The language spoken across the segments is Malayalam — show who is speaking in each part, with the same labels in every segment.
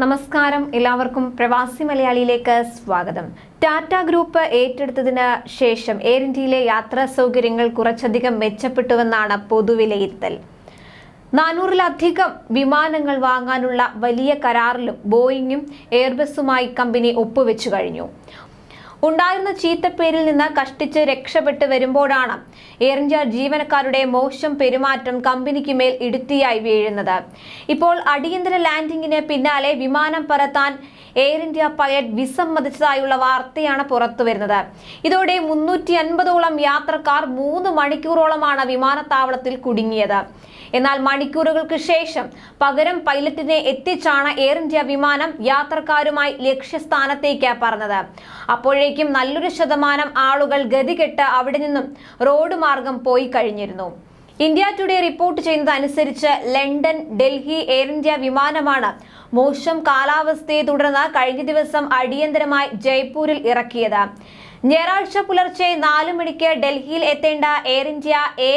Speaker 1: നമസ്കാരം. എല്ലാവർക്കും പ്രവാസി മലയാളിയിലേക്ക് സ്വാഗതം. ടാറ്റ ഗ്രൂപ്പ് ഏറ്റെടുത്തതിന് ശേഷം എയർ ഇന്ത്യയിലെ യാത്രാ സൗകര്യങ്ങൾ കുറച്ചധികം മെച്ചപ്പെട്ടുവെന്നാണ് പൊതുവിലയിരുത്തൽ. നാനൂറിലധികം വിമാനങ്ങൾ വാങ്ങാനുള്ള വലിയ കരാറിലും ബോയിങ്ങും എയർബസുമായി കമ്പനി ഒപ്പുവെച്ചു കഴിഞ്ഞു. ഉണ്ടായിരുന്ന ചീത്തപ്പേരിൽ നിന്ന് കഷ്ടിച്ച് രക്ഷപ്പെട്ട് വരുമ്പോഴാണ് എയർ ഇന്ത്യ ജീവനക്കാരുടെ മോശം പെരുമാറ്റം കമ്പനിക്ക് മേൽ ഇടുത്തിയായി വീഴുന്നത്. ഇപ്പോൾ അടിയന്തര ലാൻഡിങ്ങിന് പിന്നാലെ വിമാനം പറത്താൻ എയർ ഇന്ത്യ പൈലറ്റ് വിസമ്മതിച്ചതായുള്ള വാർത്തയാണ് പുറത്തു വരുന്നത്. ഇതോടെ മുന്നൂറ്റി അൻപതോളം യാത്രക്കാർ മൂന്ന് മണിക്കൂറോളമാണ് വിമാനത്താവളത്തിൽ കുടുങ്ങിയത്. എന്നാൽ മണിക്കൂറുകൾക്ക് ശേഷം പകരം പൈലറ്റിനെ എത്തിച്ചാണ് എയർ ഇന്ത്യ വിമാനം യാത്രക്കാരുമായി ലക്ഷ്യസ്ഥാനത്തേക്ക് പറഞ്ഞത്. അപ്പോഴേക്കും നല്ലൊരു ശതമാനം ആളുകൾ ഗതികെട്ട് അവിടെ നിന്നും റോഡ് മാർഗം പോയി കഴിഞ്ഞിരുന്നു. ഇന്ത്യ ടുഡേ റിപ്പോർട്ട് ചെയ്യുന്നത് അനുസരിച്ച് ലണ്ടൻ ഡൽഹി എയർ ഇന്ത്യ വിമാനമാണ് മോശം കാലാവസ്ഥയെ തുടർന്ന് കഴിഞ്ഞ ദിവസം അടിയന്തരമായി ജയ്പൂരിൽ ഇറക്കിയത്. ഞായറാഴ്ച പുലർച്ചെ നാല് മണിക്ക് ഡൽഹിയിൽ എത്തേണ്ട എയർ ഇന്ത്യ എ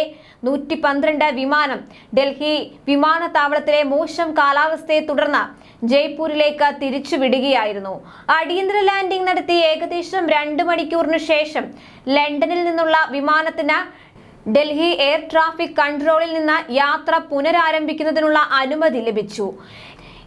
Speaker 1: നൂറ്റി പന്ത്രണ്ട് വിമാനം ഡൽഹി വിമാനത്താവളത്തിലെ മോശം കാലാവസ്ഥയെ തുടർന്ന് ജയ്പൂരിലേക്ക് തിരിച്ചുവിടുകയായിരുന്നു. അടിയന്തര ലാൻഡിംഗ് നടത്തി ഏകദേശം രണ്ട് മണിക്കൂറിന് ശേഷം ലണ്ടനിൽ നിന്നുള്ള വിമാനത്തിന് ഡൽഹി എയർ ട്രാഫിക് കൺട്രോളിൽ നിന്ന് യാത്ര പുനരാരംഭിക്കുന്നതിനുള്ള അനുമതി ലഭിച്ചു.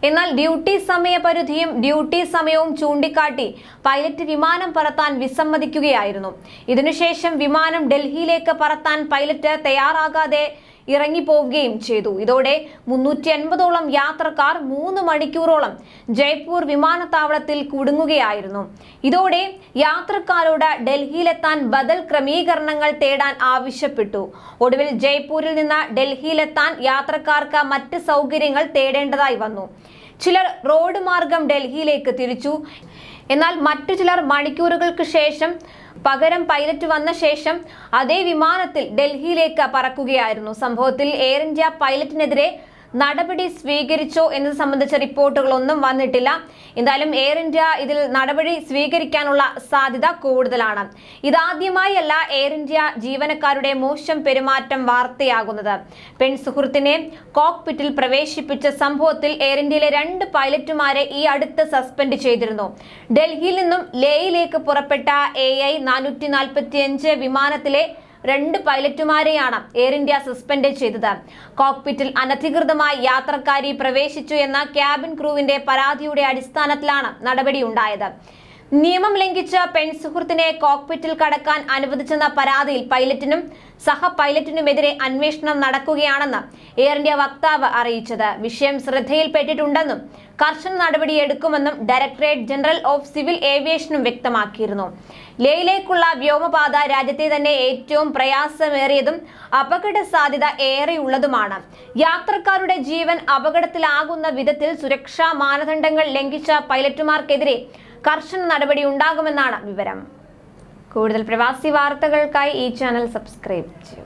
Speaker 1: എന്നാൽ ഡ്യൂട്ടി സമയപരിധിയും ഡ്യൂട്ടി സമയവും ചൂണ്ടിക്കാട്ടി പൈലറ്റ് വിമാനം പറത്താൻ വിസമ്മതിക്കുകയായിരുന്നു. ഇതിനുശേഷം വിമാനം ഡൽഹിയിലേക്ക് പറത്താൻ പൈലറ്റ് തയ്യാറാകാതെ ഇറങ്ങിപ്പോവുകയും ചെയ്തു. ഇതോടെ മുന്നൂറ്റി അൻപതോളം യാത്രക്കാർ മൂന്ന് മണിക്കൂറോളം ജയ്പൂർ വിമാനത്താവളത്തിൽ കുടുങ്ങുകയായിരുന്നു. ഇതോടെ യാത്രക്കാരോട് ഡൽഹിയിലെത്താൻ ബദൽ ക്രമീകരണങ്ങൾ തേടാൻ ആവശ്യപ്പെട്ടു. ഒടുവിൽ ജയ്പൂരിൽ നിന്ന് ഡൽഹിയിലെത്താൻ യാത്രക്കാർക്ക് മറ്റ് സൗകര്യങ്ങൾ തേടേണ്ടതായി വന്നു. ചിലർ റോഡ് മാർഗം ഡൽഹിയിലേക്ക് തിരിച്ചു. എന്നാൽ മറ്റു ചിലർ മണിക്കൂറുകൾക്ക് ശേഷം പകരം പൈലറ്റ് വന്ന ശേഷം അതേ വിമാനത്തിൽ ഡൽഹിയിലേക്ക് പറക്കുകയായിരുന്നു. സംഭവത്തിൽ എയർ ഇന്ത്യ പൈലറ്റിനെതിരെ നടപടി സ്വീകരിച്ചോ എന്നത് സംബന്ധിച്ച റിപ്പോർട്ടുകളൊന്നും വന്നിട്ടില്ല. എന്തായാലും എയർ ഇന്ത്യ ഇതിൽ നടപടി സ്വീകരിക്കാനുള്ള സാധ്യത കൂടുതലാണ്. ഇതാദ്യമായല്ല എയർ ഇന്ത്യ ജീവനക്കാരുടെ മോശം പെരുമാറ്റം വാർത്തയാകുന്നത്. പെൺ സുഹൃത്തിനെ കോക്പിറ്റിൽ പ്രവേശിപ്പിച്ച സംഭവത്തിൽ എയർ ഇന്ത്യയിലെ രണ്ട് പൈലറ്റുമാരെ ഈ അടുത്ത് സസ്പെൻഡ് ചെയ്തിരുന്നു. ഡൽഹിയിൽ നിന്നും ലേയിലേക്ക് പുറപ്പെട്ട എ ഐ നാനൂറ്റി നാൽപ്പത്തിയഞ്ച് വിമാനത്തിലെ രണ്ട് പൈലറ്റുമാരെയാണ് എയർ ഇന്ത്യ സസ്പെൻഡ് ചെയ്തത്. കോക്പിറ്റിൽ അനധികൃതമായി യാത്രക്കാരി പ്രവേശിച്ചു എന്ന ക്യാബിൻ ക്രൂവിന്റെ പരാതിയുടെ അടിസ്ഥാനത്തിലാണ് നടപടിയുണ്ടായത്. നിയമം ലംഘിച്ച പെൺസുഹൃത്തിനെ കോക്പിറ്റിൽ കടക്കാൻ അനുവദിച്ചെന്ന പരാതിയിൽ പൈലറ്റിനും സഹ പൈലറ്റിനുമെതിരെ അന്വേഷണം നടക്കുകയാണെന്ന് എയർ ഇന്ത്യ വക്താവ് അറിയിച്ചത്. വിഷയം ശ്രദ്ധയിൽപ്പെട്ടിട്ടുണ്ടെന്നും കർശന നടപടിയെടുക്കുമെന്നും ഡയറക്ടറേറ്റ് ജനറൽ ഓഫ് സിവിൽ ഏവിയേഷനും വ്യക്തമാക്കിയിരുന്നു. ലേയിലേക്കുള്ള വ്യോമപാത രാജ്യത്തെ തന്നെ ഏറ്റവും പ്രയാസമേറിയതും അപകട സാധ്യത ഏറെയുള്ളതുമാണ്. യാത്രക്കാരുടെ ജീവൻ അപകടത്തിലാകുന്ന വിധത്തിൽ സുരക്ഷാ മാനദണ്ഡങ്ങൾ ലംഘിച്ച പൈലറ്റുമാർക്കെതിരെ കർശന നടപടി ഉണ്ടാകുമെന്നാണ് വിവരം. കൂടുതൽ പ്രവാസി വാർത്തകൾക്കായി ഈ ചാനൽ സബ്സ്ക്രൈബ് ചെയ്യൂ.